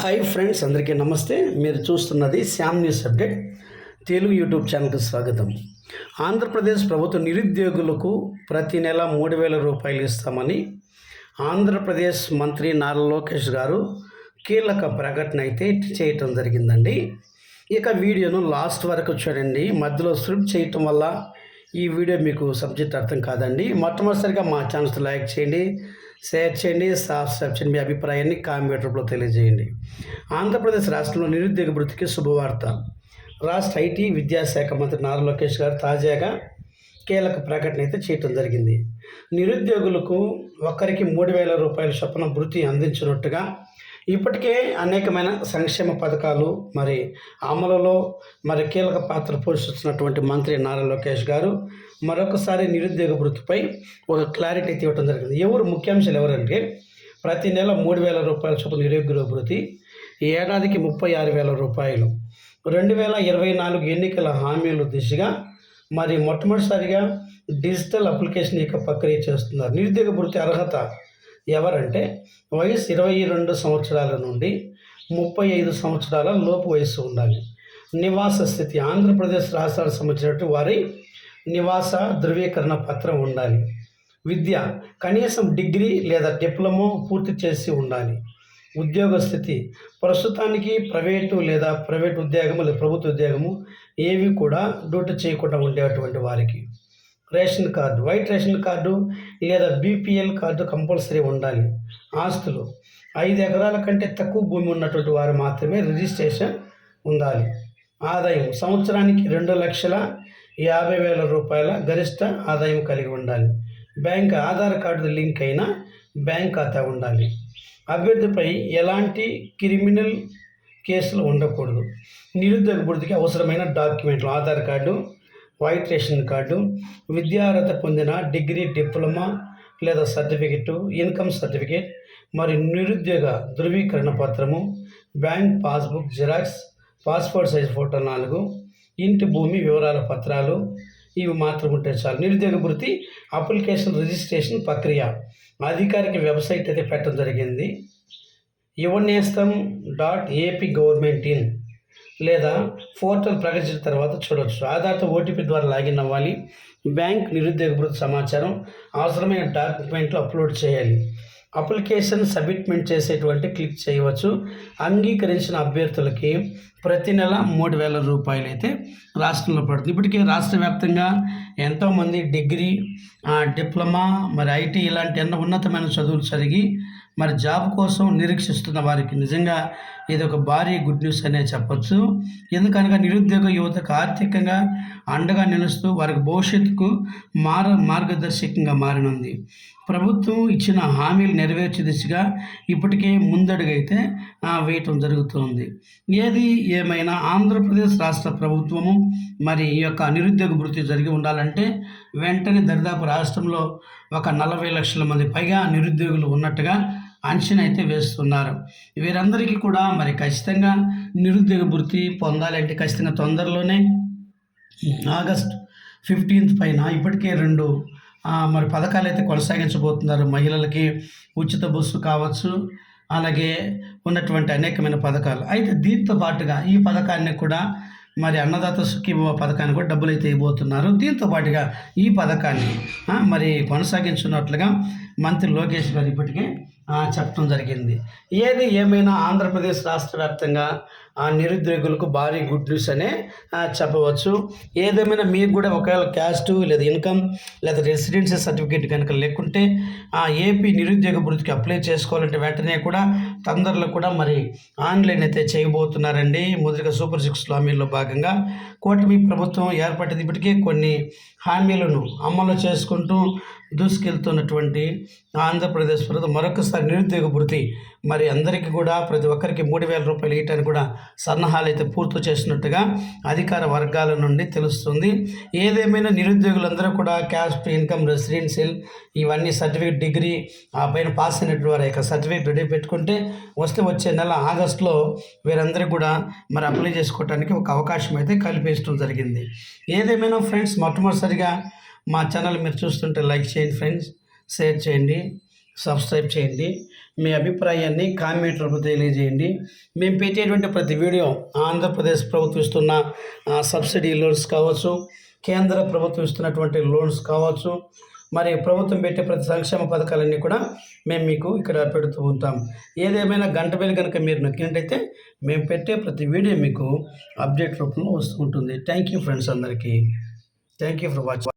Hi friends అందరికీ నమస్తే. మీరు చూస్తున్నది Shyam news update. Telugu YouTube ఛానల్కి స్వాగతం. ఆంధ్రప్రదేశ్ ప్రభుత్వ నిరుద్యోగులకు ప్రతి నెల మూడు వేల రూపాయలు ఇస్తామని ఆంధ్రప్రదేశ్ మంత్రి నారా లోకేష్ గారు కీలక ప్రకటన అయితే చేయటం జరిగిందండి. ఇక వీడియోను లాస్ట్ వరకు చూడండి. మధ్యలో స్క్రిప్ట్ చేయటం వల్ల ఈ వీడియో మీకు సబ్జెక్ట్ అర్థం కాదండి. మొట్టమొదటిసారిగా మా ఛానల్స్ లైక్ చేయండి. షేర్ చేయండి సబ్స్క్రైబ్ చేయండి. మీ అభిప్రాయాన్ని కామెంట్ రూపంలో తెలియజేయండి. ఆంధ్రప్రదేశ్ రాష్ట్రంలో నిరుద్యోగ వృత్తికి శుభవార్త. రాష్ట్ర ఐటీ విద్యాశాఖ మంత్రి నారా లోకేష్ గారు తాజాగా కీలక ప్రకటన అయితే చేయటం జరిగింది. నిరుద్యోగులకు ఒక్కరికి మూడు వేల రూపాయల చొప్పున వృత్తి అందించినట్టుగా ఇప్పటికే అనేకమైన సంక్షేమ పథకాలు మరి అమలులో మరి కీలక పాత్ర పోషిస్తున్నటువంటి మంత్రి నారా లోకేష్ గారు మరొకసారి నిరుద్యోగ వృత్తిపై ఒక క్లారిటీ అయితే ఇవ్వడం జరిగింది. ఎవరు ముఖ్యాంశాలు ఎవరంటే ప్రతి నెల మూడు వేల రూపాయల చొప్పున నిరుద్యోగ వృత్తి ఏడాదికి ముప్పై ఆరు వేల రూపాయలు. రెండు వేల ఇరవై నాలుగు ఎన్నికల హామీలు దిశగా మరి మొట్టమొదటిసారిగా డిజిటల్ అప్లికేషన్ యొక్క ప్రక్రియ చేస్తున్నారు. నిరుద్యోగ వృత్తి అర్హత ఎవరంటే వయసు ఇరవై రెండు సంవత్సరాల నుండి ముప్పై ఐదు సంవత్సరాల లోపు వయస్సు ఉండాలి. నివాస స్థితి ఆంధ్రప్రదేశ్ రాష్ట్రానికి సంబంధించినట్టు వారి నివాస ధృవీకరణ పత్రం ఉండాలి. విద్య కనీసం డిగ్రీ లేదా డిప్లొమా పూర్తి చేసి ఉండాలి. ఉద్యోగ స్థితి ప్రస్తుతానికి ప్రైవేటు లేదా ప్రైవేట్ ఉద్యోగము లేదా ప్రభుత్వ ఉద్యోగము ఏవి కూడా డ్యూటీ చేయకుండా ఉండేటువంటి వారికి. Ration card white ration card లేదా బీపీఎల్ కార్డు కంపల్సరీ ఉండాలి ఆస్తులు. ఐదు ఎకరాల కంటే తక్కువ భూమి ఉన్నటువంటి వారు మాత్రమే రిజిస్ట్రేషన్ ఉండాలి. ఆదాయం సంవత్సరానికి రెండు లక్షల యాభై వేల రూపాయల గరిష్ట ఆదాయం కలిగి ఉండాలి. బ్యాంక్ ఆధార్ కార్డు లింక్ అయిన బ్యాంక్ ఖాతా ఉండాలి. అభ్యర్థిపై ఎలాంటి క్రిమినల్ కేసులు ఉండకూడదు. నిరుద్యోగ వృద్ధికి అవసరమైన డాక్యుమెంట్లు Aadhaar card white ration card విద్యార్హత పొందిన డిగ్రీ డిప్లొమా లేదా సర్టిఫికెట్ ఇన్కమ్ సర్టిఫికేట్ మరియు నిరుద్యోగ ధృవీకరణ పత్రము bank passbook xerox passport size photo నాలుగు ఇంటి భూమి వివరాల పత్రాలు ఇవి మాత్రం ఉంటే చాలు. నిరుద్యోగ వృత్తి అప్లికేషన్ రిజిస్ట్రేషన్ ప్రక్రియ. అధికారిక వెబ్సైట్ అయితే పెట్టడం జరిగింది. Yuvanestham dot AP government in. లేదా పోర్టల్ ప్రకటించిన తర్వాత చూడవచ్చు ఆధార్తో ఓటీపీ ద్వారా లాగిన్ అవ్వాలి. బ్యాంక్ నిరుద్యోగ వృత్తి సమాచారం అవసరమైన డాక్యుమెంట్లు అప్లోడ్ చేయాలి. అప్లికేషన్ సబ్మిట్మెంట్ చేసేటువంటి క్లిక్ చేయవచ్చు. అంగీకరించిన అభ్యర్థులకి ప్రతి నెల మూడు వేల రూపాయలు అయితే రాష్ట్రంలో పడుతుంది. ఇప్పటికే రాష్ట్ర వ్యాప్తంగా ఎంతోమంది డిగ్రీ డిప్లొమా మరి ఐటీ ఇలాంటి ఎన్నో ఉన్నతమైన చదువులు జరిగి మరి జాబ్ కోసం నిరీక్షిస్తున్న వారికి నిజంగా ఇది ఒక భారీ గుడ్ న్యూస్ అనే చెప్పొచ్చు. ఎందుకనగా నిరుద్యోగ యువతకు ఆర్థికంగా అండగా నిలుస్తూ వారికి భవిష్యత్తుకు మార మార్గదర్శకంగా మారనుంది. ప్రభుత్వం ఇచ్చిన హామీలు నెరవేర్చే దిశగా ఇప్పటికే ముందడుగైతే వేయటం జరుగుతుంది. ఏది ఏమైనా ఆంధ్రప్రదేశ్ రాష్ట్ర ప్రభుత్వము మరి ఈ యొక్క నిరుద్యోగ వృత్తి జరిగి ఉండాలంటే వెంటనే దరిదాపు రాష్ట్రంలో ఒక నలభై లక్షల మంది పైగా నిరుద్యోగులు ఉన్నట్టుగా అంచనా అయితే వేస్తున్నారు. వీరందరికీ కూడా మరి ఖచ్చితంగా నిరుద్యోగ వృత్తి పొందాలంటే ఖచ్చితంగా తొందరలోనే ఆగస్ట్ ఫిఫ్టీన్త్ పైన ఇప్పటికే రెండు మరి పథకాలు అయితే కొనసాగించబోతున్నారు. మహిళలకి ఉచిత బస్సు కావచ్చు అలాగే ఉన్నటువంటి అనేకమైన పథకాలు. అయితే దీంతో పాటుగా ఈ పథకాన్ని కూడా మరి అన్నదాత సుఖీభవ పథకాన్ని కూడా డబ్బులు అయితే ఇవ్వబోతున్నారు. దీంతో పాటుగా ఈ పథకాన్ని మరి కొనసాగించున్నట్లుగా మంత్రి లోకేష్ గారు ఇప్పటికే చెప్పడం జరిగింది. ఏది ఏమైనా ఆంధ్రప్రదేశ్ రాష్ట్ర వ్యాప్తంగా నిరుద్యోగులకు భారీ గుడ్ న్యూస్ అనే చెప్పవచ్చు. ఏదేమైనా మీకు కూడా ఒకవేళ క్యాస్ట్ లేదా ఇన్కమ్ లేదా రెసిడెన్సీ సర్టిఫికేట్ కనుక లేకుంటే ఆ ఏపీ నిరుద్యోగ వృత్తికి అప్లై చేసుకోవాలంటే వెంటనే కూడా తొందరలో కూడా మరి ఆన్లైన్ అయితే చేయబోతున్నారండి. ముద్రిక సూపర్ సిక్స్ హామీల్లో భాగంగా కూటమి ప్రభుత్వం ఏర్పడింది ఇప్పటికే కొన్ని హామీలను అమలు చేసుకుంటూ దూసుకెళ్తున్నటువంటి ఆంధ్రప్రదేశ్ ప్రభుత్వం. మరొకసారి నిరుద్యోగ వృత్తి మరి అందరికీ కూడా ప్రతి ఒక్కరికి మూడు వేల రూపాయలు ఇవ్వటానికి కూడా సన్నాహాలు అయితే పూర్తి చేసినట్టుగా అధికార వర్గాల నుండి తెలుస్తుంది. ఏదేమైనా నిరుద్యోగులందరూ కూడా క్యాస్ట్ ఇన్కమ్ రెసిడెన్షియల్ ఇవన్నీ సర్టిఫికేట్ డిగ్రీ ఆ పైన పాస్ అయినటువంటి వారి యొక్క సర్టిఫికేట్ రెడీ పెట్టుకుంటే వస్తే వచ్చే నెల ఆగస్టులో వీరందరికీ కూడా మరి అప్లై చేసుకోవడానికి ఒక అవకాశం అయితే కల్పించడం జరిగింది. ఏదేమైనా ఫ్రెండ్స్ మొట్టమొదటిసారిగా మా ఛానల్ మీరు చూస్తుంటే లైక్ చేయండి ఫ్రెండ్స్ షేర్ చేయండి. సబ్స్క్రైబ్ చేయండి. మీ అభిప్రాయాన్ని కామెంట్ రూపంలో తెలియజేయండి. మేము పెట్టేటువంటి ప్రతి వీడియో ఆంధ్రప్రదేశ్ ప్రభుత్వం ఇస్తున్న సబ్సిడీ లోన్స్ కావచ్చు కేంద్ర ప్రభుత్వం ఇస్తున్నటువంటి లోన్స్ కావచ్చు మరి ప్రభుత్వం పెట్టే ప్రతి సంక్షేమ పథకాలన్నీ కూడా మేము మీకు ఇక్కడ పెడుతూ ఉంటాం. ఏదేమైనా గంట వేలు కనుక మీరు నొక్కినట్టయితే మేము పెట్టే ప్రతి వీడియో మీకు అప్డేట్ రూపంలో వస్తూ ఉంటుంది. థ్యాంక్ యూ ఫ్రెండ్స్ అందరికీ. Thank you for watching